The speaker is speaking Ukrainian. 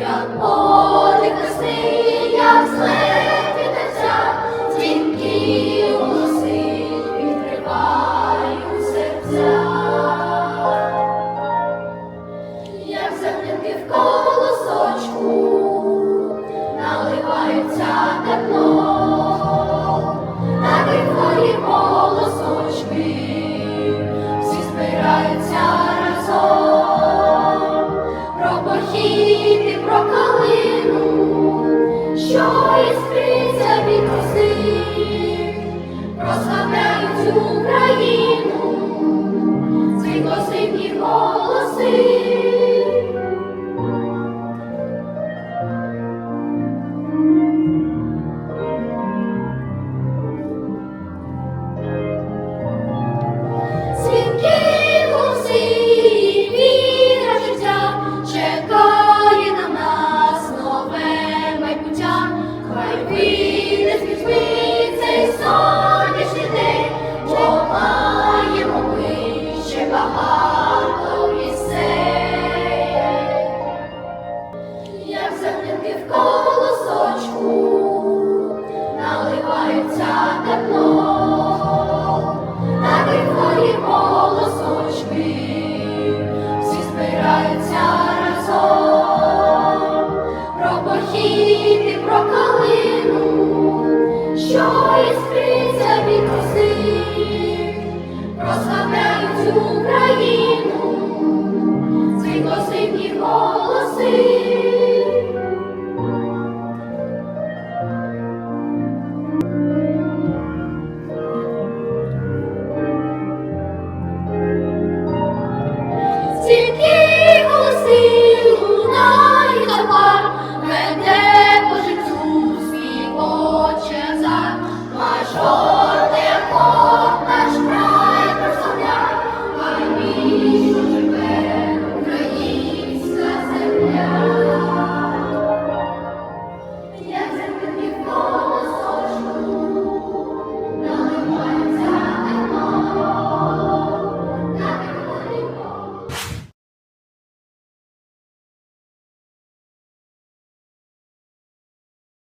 як подих весни, як злет вітерця, дзвінки голоси відкривають серця. Як землянки в колосочку наливаються що іскриться прославляють Україну, цвітлосинні голоси. ти колосочку наливається тепло, та ви голосочки всі збираються разом, про похід про калину, що іскри. Sirke